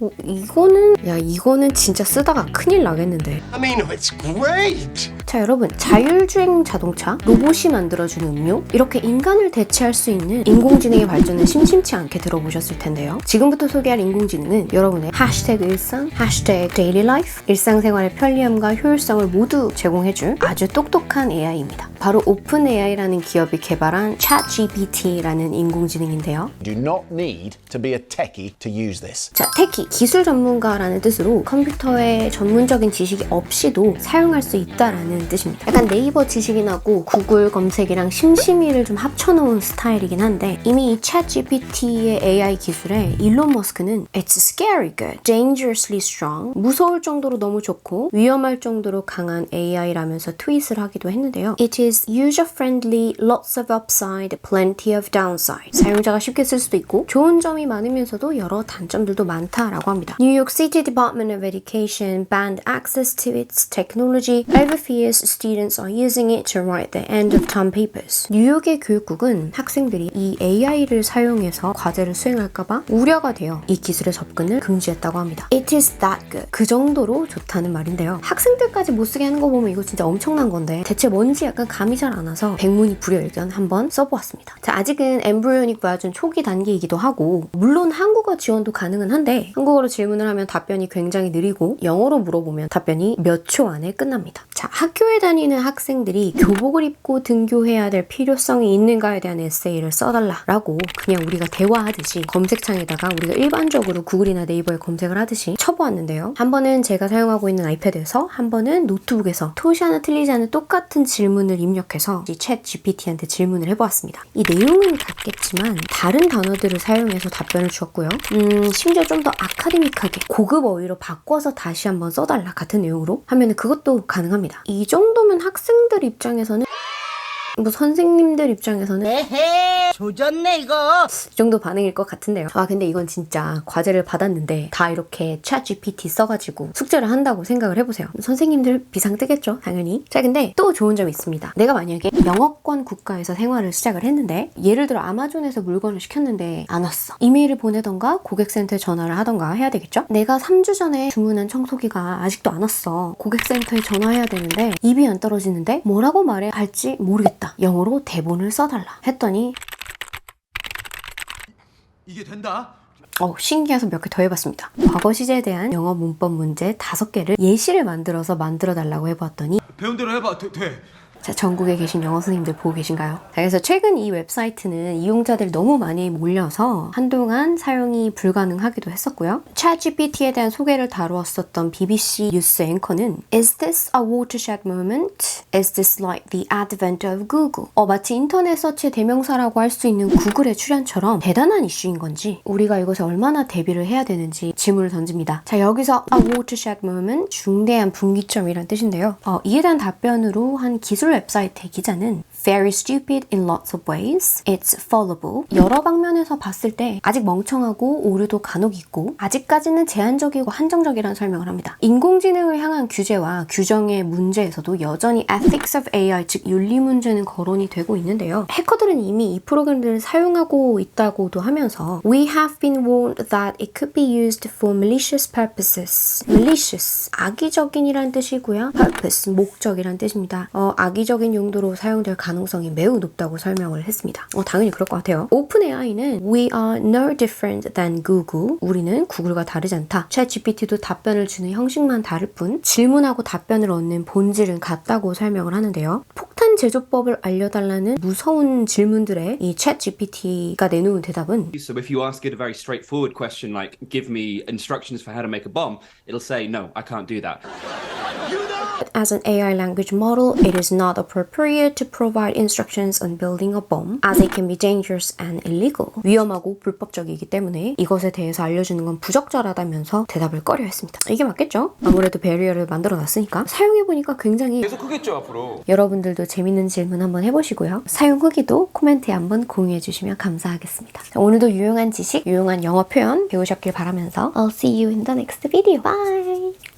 어, 이거는 야 이거는 진짜 쓰다가 큰일 나겠는데. I mean, it's great. 자 여러분 자율주행 자동차 로봇이 만들어주는 음료 이렇게 인간을 대체할 수 있는 인공지능의 발전은 심심치 않게 들어보셨을 텐데요 지금부터 소개할 인공지능은 여러분의 해시태그 일상, 해시태그 데일리 라이프 일상생활의 편리함과 효율성을 모두 제공해줄 아주 똑똑한 AI입니다 바로 오픈 AI라는 기업이 개발한 ChatGPT라는 인공지능인데요 You do not need to be a techie to use this. 자, 테키, 기술 전문가라는 뜻으로 컴퓨터의 전문적인 지식이 없이도 사용할 수 있다라는 뜻입니다. 약간 네이버 지식이 나고 구글 검색이랑 심심이를 좀 합쳐놓은 스타일이긴 한데 이미 이 챗GPT의 AI 기술에 일론 머스크는 It's scary good, dangerously strong, 무서울 정도로 너무 좋고 위험할 정도로 강한 AI라면서 트윗을 하기도 했는데요. It is user-friendly, lots of upside, plenty of downside. 사용자가 쉽게 쓸 수도 있고 좋은 점이 많으면서도 여러 단점들도 많다 라고 합니다. New York City Department of Education banned access to its technology over fears students are using it to write their end of term papers. 뉴욕의 교육국은 학생들이 이 AI를 사용해서 과제를 수행할까봐 우려가 되어 이 기술의 접근을 금지했다고 합니다. It is that good. 그 정도로 좋다는 말인데요. 학생들까지 못 쓰게 하는 거 보면 이거 진짜 엄청난 건데 대체 뭔지 약간 감이 잘 안 와서 백문이 불여일견 한번 써보았습니다. 자, 아직은 엠브리오닉 버전 초기 단계이기도 하고 물론 한국어 지원도 가능은 한데 한국어로 질문을 하면 답변이 굉장히 느리고 영어로 물어보면 답변이 몇 초 안에 끝납니다. 자, 학교에 다니는 학생들이 교복을 입고 등교해야 될 필요성이 있는가에 대한 에세이를 써달라라고 그냥 우리가 대화하듯이 검색창에다가 우리가 일반적으로 구글이나 네이버에 검색을 하듯이 쳐보았는데요. 한 번은 제가 사용하고 있는 아이패드에서 한 번은 노트북에서 토시 하나 틀리지 않은 똑같은 질문을 입력해서 이챗 GPT한테 질문을 해보았습니다. 이 내용은 같겠지만 다른 단어들을 사용해서 답변을 주었고요. 음, 심지어 좀 더 아카데믹하게 고급 어휘로 바꿔서 다시 한번 써달라 같은 내용으로 하면 그것도 가능합니다. 이 정도면 학생들 입장에서는 뭐 선생님들 입장에서는 에헤 조졌네 이거 이 정도 반응일 것 같은데요. 아 근데 이건 진짜 과제를 받았는데 다 이렇게 챗 GPT 써가지고 숙제를 한다고 생각을 해보세요. 선생님들 비상 뜨겠죠, 당연히. 자 근데 또 좋은 점이 있습니다. 내가 만약에 영어권 국가에서 생활을 시작을 했는데 예를 들어 아마존에서 물건을 시켰는데 안 왔어. 이메일을 보내던가 고객센터에 전화를 하던가 해야 되겠죠? 내가 3주 전에 주문한 청소기가 아직도 안 왔어. 고객센터에 전화해야 되는데 입이 안 떨어지는데 뭐라고 말해야 할지 모르겠다. 영어로 대본을 써달라. 했더니 이게 된다? 어, 신기해서 몇 개 더 해봤습니다. 과거 시제에 대한 영어 문법 문제 다섯 개를 예시를 만들어서 만들어 달라고 해봤더니 배운 대로 해봐. 돼. 돼. 자, 전국에 계신 영어 선생님들 보고 계신가요? 자, 그래서 최근 이 웹사이트는 이용자들이 너무 많이 몰려서 한동안 사용이 불가능하기도 했었고요. ChatGPT에 대한 소개를 다루었었던 BBC 뉴스 앵커는 Is this a watershed moment? Is this like the advent of Google? 어, 마치 인터넷 서치의 대명사라고 할 수 있는 구글의 출현처럼 대단한 이슈인 건지 우리가 이것에 얼마나 대비를 해야 되는지 질문을 던집니다. 자, 여기서 a watershed moment 중대한 분기점이란 뜻인데요. 어, 이에 대한 답변으로 한 기술 웹사이트의 기자는 Very stupid in lots of ways. It's fallible. 여러 방면에서 봤을 때 아직 멍청하고 오류도 간혹 있고 아직까지는 제한적이고 한정적이라는 설명을 합니다. 인공지능을 향한 규제와 규정의 문제에서도 여전히 ethics of AI 즉 윤리 문제는 거론이 되고 있는데요. 해커들은 이미 이 프로그램들을 사용하고 있다고도 하면서 We have been warned that it could be used for malicious purposes. malicious 악의적인이란 뜻이고요. purpose 목적이란 뜻입니다. 어, 악의적인 용도로 사용될 가능 성이 매우 높다고 설명을 했습니다. 어, 당연히 그럴 것 같아요. 오픈 AI는 We are no different than Google. 우리는 구글과 다르지 않다. 챗 GPT도 답변을 주는 형식만 다를 뿐 질문하고 답변을 얻는 본질은 같다고 설명을 하는데요. 폭탄 제조법을 알려달라는 무서운 질문들에 이챗 GPT가 내놓은 대답은 So if you ask it a very straightforward question like, give me instructions for how to make a bomb, it'll say, no, I can't do that. As an AI language model, it is not appropriate to provide instructions on building a bomb, as it can be dangerous and illegal. 위험하고 불법적이기 때문에 이것에 대해서 알려주는 건 부적절하다면서 대답을 꺼려했습니다. 이게 맞겠죠? 아무래도 배리어를 만들어놨으니까 사용해보니까 굉장히 계속 크겠죠 앞으로. 여러분들도 재밌는 질문 한번 해보시고요. 사용 후기도 코멘트에 한번 공유해주시면 감사하겠습니다. 자, 오늘도 유용한 지식, 유용한 영어 표현 배우셨길 바라면서 I'll see you in the next video. Bye!